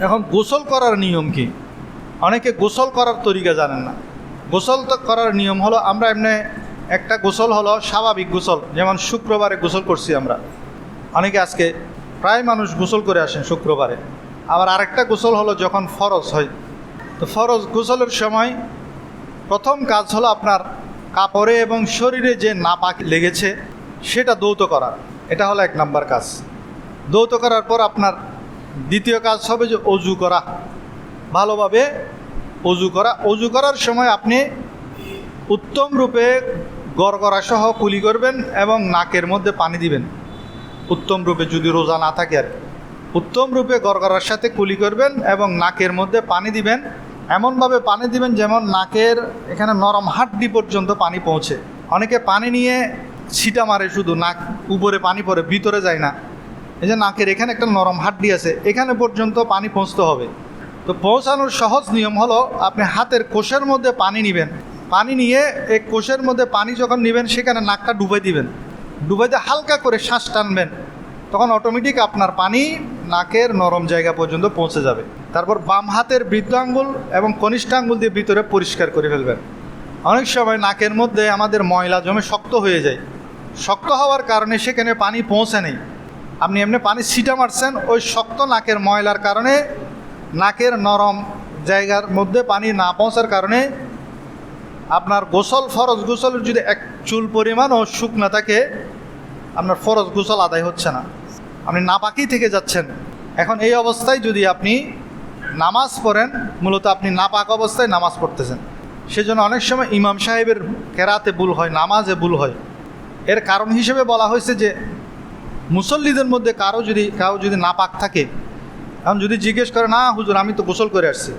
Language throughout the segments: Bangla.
এখন গোসল করার নিয়ম কি? অনেকে গোসল করার তরিকা জানেন না। গোসল তো করার নিয়ম হলো আমরা এমনি একটা গোসল হলো স্বাভাবিক গোসল, যেমন শুক্রবারে গোসল করছি আমরা। অনেকে আজকে প্রায় মানুষ গোসল করে আসেন শুক্রবারে। আবার আরেকটা গোসল হলো যখন ফরজ হয়। তো ফরজ গোসলের সময় প্রথম কাজ হলো আপনার কাপড়ে এবং শরীরে যে নাপাক লেগেছে, সেটা দৌত করা। এটা হলো এক নাম্বার কাজ। দৌত করার পর আপনার দ্বিতীয় কাজ হবে যে অজু করা। ভালোভাবে অজু করা। অজু করার সময় আপনি উত্তম রূপে গড়গড়া সহ কুলি করবেন এবং নাকের মধ্যে পানি দিবেন। উত্তম রূপে যদি রোজা না থাকে আর। উত্তম রূপে গড়গড়ার সাথে কুলি করবেন এবং নাকের মধ্যে পানি দিবেন। এমনভাবে পানি দিবেন যেমন নাকের এখানে নরম হাড্ডি পর্যন্ত পানি পৌঁছে। অনেকে পানি নিয়ে ছিটা মারে শুধু, নাক উপরে পানি পড়ে, ভিতরে যায় না। এই যে নাকের এখানে একটা নরম হাড্ডি আছে, এখানে পর্যন্ত পানি পৌঁছতে হবে। তো পৌঁছানোর সহজ নিয়ম হলো আপনি হাতের কোষের মধ্যে পানি নেবেন। পানি নিয়ে এই কোষের মধ্যে পানি যখন নেবেন, সেখানে নাকটা ডুবাই দিবেন। ডুবাইতে হালকা করে শ্বাস টানবেন। তখন অটোমেটিক আপনার পানি নাকের নরম জায়গা পর্যন্ত পৌঁছে যাবে। তারপর বাম হাতের বৃদ্ধ আঙ্গুল এবং কনিষ্ঠ আঙ্গুল দিয়ে ভিতরে পরিষ্কার করে ফেলবেন। অনেক সময় নাকের মধ্যে আমাদের ময়লা জমে শক্ত হয়ে যায়। শক্ত হওয়ার কারণে সেখানে পানি পৌঁছে নেই। আপনি এমনি পানি ছিটা মারছেন, ওই শক্ত নাকের ময়লার কারণে, নাকের নরম জায়গার মধ্যে পানি না পৌঁছার কারণে আপনার গোসল, ফরজ গোসল যদি এক চুল পরিমাণও শুকনা থাকে, আপনার ফরজ গোসল আদায় হচ্ছে না। আপনি নাপাকি থেকে যাচ্ছেন। এখন এই অবস্থায় যদি আপনি নামাজ পড়েন, মূলত আপনি নাপাক অবস্থায় নামাজ পড়তেছেন। সেজন্য অনেক সময় ইমাম সাহেবের কেরাতে ভুল হয়, নামাজে ভুল হয়। এর কারণ হিসেবে বলা হয়েছে যে মুসল্লিদের মধ্যে কারও যদি কারও যদি নাপাক থাকে, এখন যদি জিজ্ঞেস করে, না, হুজুর, আমি তো গোসল করে আসছি।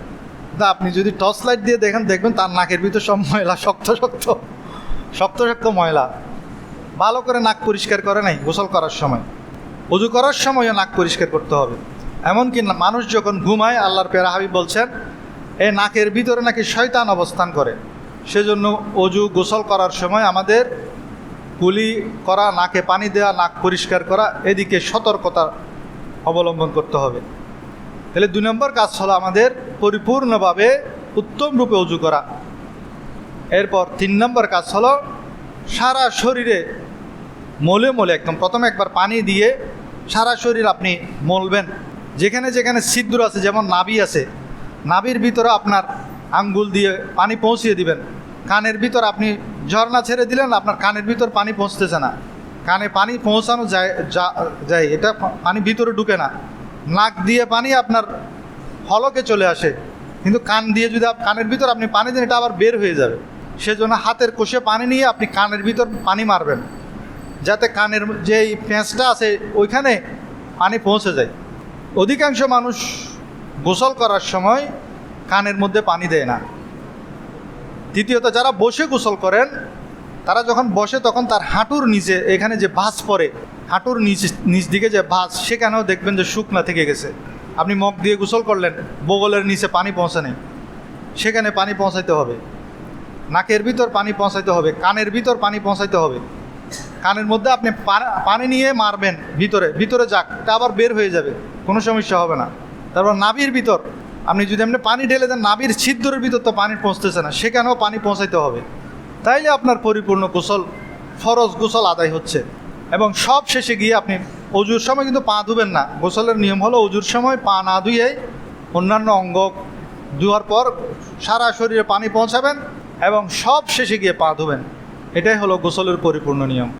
তা আপনি যদি টর্চ লাইট দিয়ে দেখেন, দেখবেন তার নাকের ভিতর সব ময়লা, শক্ত শক্ত শক্ত শক্ত ময়লা। ভালো করে নাক পরিষ্কার করে নাই গোসল করার সময়। অজু করার সময়ও নাক পরিষ্কার করতে হবে। এমনকি না- মানুষ যখন ঘুমায়, আল্লাহর পেরা হাবিব বলছেন এই নাকের ভিতরে নাকি শয়তান অবস্থান করে। সেজন্য অজু গোসল করার সময় আমাদের কুলি করা, নাকে পানি দেওয়া নাক পরিষ্কার করা, এদিকে সতর্কতা অবলম্বন করতে হবে। তাহলে দুই নম্বর কাজ হলো আমাদের পরিপূর্ণভাবে উত্তম রূপে অজু করা। এরপর তিন নম্বর কাজ হলো সারা শরীরে মলে মলে একদম প্রথমে একবার পানি দিয়ে সারা শরীর আপনি মলবেন। যেখানে যেখানে ছিদ্র আছে, যেমন নাভি আছে, নাভির ভিতরে আপনার আঙ্গুল দিয়ে পানি পৌঁছিয়ে দিবেন। কানের ভিতর আপনি ঝর্ণা ছেড়ে দিলেন, আপনার কানের ভিতর পানি পৌঁছতেছে না। কানে পানি পৌঁছানো যায় যায়, এটা পানি ভিতরে ঢুকে না। নাক দিয়ে পানি আপনার হলকে চলে আসে। কিন্তু কান দিয়ে যদি কানের ভিতর আপনি পানি দেন, এটা আবার বের হয়ে যাবে। সেজন্য হাতের কোষে পানি নিয়ে আপনি কানের ভিতর পানি মারবেন। যাতে কানের যেই প্যাঁচটা আছে, ওইখানে পানি পৌঁছে যায়। অধিকাংশ মানুষ গোসল করার সময় কানের মধ্যে পানি দেয় না। দ্বিতীয়ত, যারা বসে গোসল করেন, তারা যখন বসে তখন তার হাঁটুর নিচে, এখানে যে ভাঁজ পড়ে, হাঁটুর নিচ নিচ দিকে যে ভাঁজ, সেখানেও দেখবেন যে শুকনা থেকে গেছে। আপনি মগ দিয়ে গোসল করলেন, বগলের নিচে পানি পৌঁছে নেই সেখানে পানি পৌঁছাইতে হবে। নাকের ভিতর পানি পৌঁছাইতে হবে, কানের ভিতর পানি পৌঁছাইতে হবে। কানের মধ্যে আপনি পানি নিয়ে মারবেন, ভিতরে ভিতরে যাক, তা আবার বের হয়ে যাবে, কোনো সমস্যা হবে না। তারপর নাভির ভিতর আপনি যদি এমনি পানি ঢেলে দেন নাবির ছিদ্রের ভিতর তো পানি পৌঁছতেছে না, সেখানেও পানি পৌঁছাইতে হবে। তাইলে আপনার পরিপূর্ণ গোসল, ফরজ গোসল আদায় হচ্ছে। এবং সব শেষে গিয়ে আপনি অজুর সময় কিন্তু পা ধুবেন না। গোসলের নিয়ম হলো অজুর সময় পা না ধুয়ে অন্যান্য অঙ্গ ধোয়ার পর সারা শরীরে পানি পৌঁছাবেন এবং সব শেষে গিয়ে পা ধুবেন। এটাই হলো গোসলের পরিপূর্ণ নিয়ম।